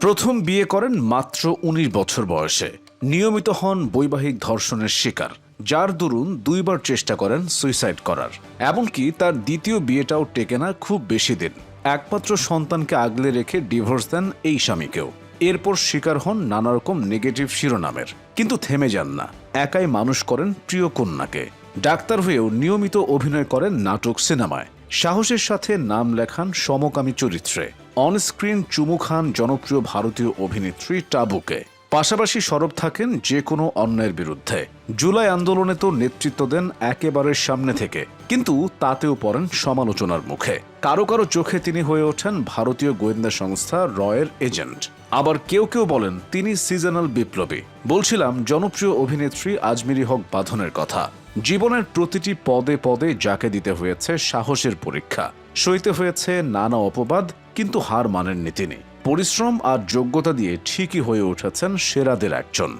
প্রথম বিয়ে করেন মাত্র উনিশ বছর বয়সে। নিয়মিত হন বৈবাহিক ধর্ষণের শিকার, যার দরুন দুইবার চেষ্টা করেন সুইসাইড করার। এমনকি তার দ্বিতীয় বিয়েটাও টেকে না খুব বেশি দিন। একমাত্র সন্তানকে আগলে রেখে ডিভোর্স দেন এই স্বামীকেও। এরপর শিকার হন নানা রকম নেগেটিভ শিরোনামের। কিন্তু থেমে যান না। একাই মানুষ করেন প্রিয় কন্যাকে। ডাক্তার হয়েও নিয়মিত অভিনয় করেন নাটক সিনেমায়। সাহসের সাথে নাম লেখান সমকামী চরিত্রে। অনস্ক্রিন চুমু খান জনপ্রিয় ভারতীয় অভিনেত্রী টাবুকে। পাশাপাশি সরব থাকেন যে কোনো অন্যায়ের বিরুদ্ধে। জুলাই আন্দোলনে তো নেতৃত্ব দেন একেবারে সামনে থেকে, কিন্তু তাতেও পড়েন সমালোচনার মুখে। কারও কারও চোখে তিনি হয়ে ওঠেন ভারতীয় গোয়েন্দা সংস্থা রয়ের এজেন্ট। আবার কেউ কেউ বলেন তিনি সিজনাল বিপ্লবী। বলছিলাম, জনপ্রিয় অভিনেত্রী আজমিরি হক বাঁধনের কথা। জীবনের প্রতিটি পদে পদে যাকে দিতে হয়েছে সাহসের পরীক্ষা। সইতে হয়েছে নানা অপবাদ কিন্তু হার মানেননি তিনি। পরিশ্রম আর যোগ্যতা দিয়ে ঠিকই হয়ে উঠেছেন সেরাদের একজন।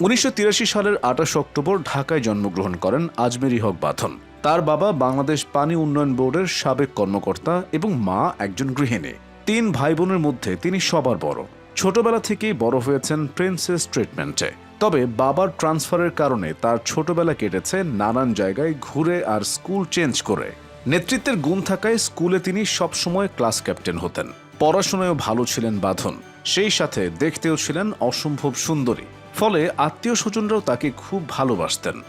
উনিশশো তিরাশি সালের আঠাশ অক্টোবর ঢাকায় জন্মগ্রহণ করেন আজমেরি হক বাথন। তার বাবা বাংলাদেশ পানি উন্নয়ন বোর্ডের সাবেক কর্মকর্তা এবং মা একজন গৃহিণী। তিন ভাই বোনের মধ্যে তিনি সবার বড়। ছোটবেলা থেকেই বড় হয়েছেন প্রিন্সেস ট্রিটমেন্টে। তবে বাবার ট্রান্সফারের কারণে তার ছোটবেলা কেটেছে নানান জায়গায় ঘুরে আর স্কুল চেঞ্জ করে। নেতৃত্বের গুণ থাকায় স্কুলে তিনি সবসময় ক্লাস ক্যাপ্টেন হতেন। পড়াশোনায়ও ভালো ছিলেন বাঁধন। সেই সাথে দেখতেও ছিলেন অসম্ভব সুন্দরী। ফলে আত্মীয় স্বজনরাও তাকে খুব ভালোবাসতেন।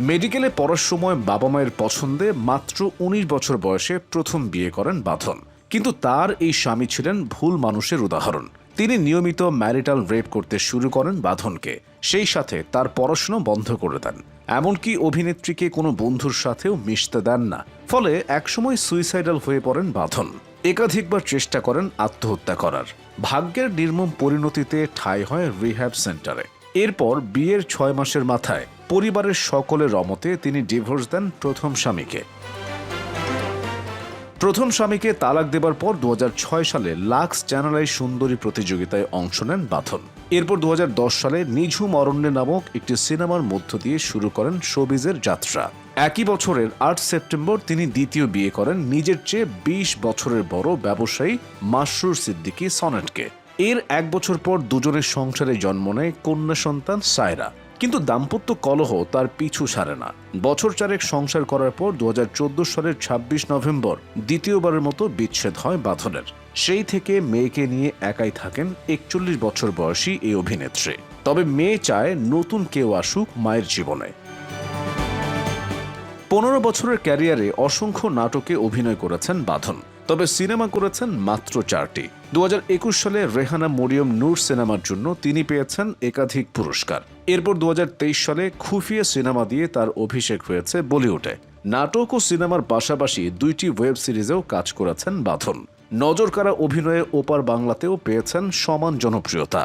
মেডিকেলে পড়ার সময় বাবা মায়ের পছন্দে মাত্র উনিশ বছর বয়সে প্রথম বিয়ে করেন বাঁধন। কিন্তু তার এই স্বামী ছিলেন ভুল মানুষের উদাহরণ। তিনি নিয়মিত ম্যারিটাল রেপ করতে শুরু করেন বাঁধনকে। সেই সাথে তার পড়াশুনো বন্ধ করে দেন। এমনকি অভিনেত্রীকে কোনো বন্ধুর সাথেও মিশতে দেন না। ফলে একসময় সুইসাইডাল হয়ে পড়েন বাঁধন। একাধিকবার চেষ্টা করেন আত্মহত্যা করার। ভাগ্যের নির্মম পরিণতিতে ঠাঁই হয় রিহ্যাব সেন্টারে। এরপর বিয়ের ছয় মাসের মাথায় পরিবারের সকলের রমতে তিনি ডিভোর্স দেন প্রথম স্বামীকে। প্রথম স্বামীকে তালাক দেবার পর দু হাজার ছয় সালে লাক্স চ্যানেলাই সুন্দরী প্রতিযোগিতায় অংশ নেন বাথন। এরপর দু হাজার দশ সালে নিঝুম অরণ্যে নামক একটি সিনেমার মধ্য দিয়ে শুরু করেন শোবিজের যাত্রা। একই বছরের আট সেপ্টেম্বর তিনি দ্বিতীয় বিয়ে করেন নিজের চেয়ে বিশ বছরের বড় ব্যবসায়ী মাসরুর সিদ্দিকী সনেটকে। এর এক বছর পর দুজনের সংসারে জন্ম নেয় কন্যা সন্তান সায়রা। কিন্তু দাম্পত্য কলহ তার পিছু ছাড়ে না। বছর চারেক সংসার করার পর দু হাজার চোদ্দ সালের ২৬ নভেম্বর দ্বিতীয়বারের মতো বিচ্ছেদ হয় বাঁধনের। সেই থেকে মেয়েকে নিয়ে একাই থাকেন একচল্লিশ বছর বয়সী এই অভিনেত্রী। তবে মেয়ে চায় নতুন কেউ আসুক মায়ের জীবনে। পনেরো বছরের ক্যারিয়ারে অসংখ্য নাটকে অভিনয় করেছেন বাঁধন। তবে সিনেমা করেছেন মাত্র চারটি। দু হাজার একুশ সালে রেহানা মরিয়ম নূর সিনেমার জন্য তিনি পেয়েছেন একাধিক পুরস্কার। এরপর দু হাজার তেইশ সালে খুফিয়া সিনেমা দিয়ে তার অভিষেক হয়েছে বলিউডে। নাটক ও সিনেমার পাশাপাশি দুইটি ওয়েব সিরিজেও কাজ করেছেন বাঁধন। নজরকাড়া অভিনয়ে ওপার বাংলাতেও পেয়েছেন সমান জনপ্রিয়তা।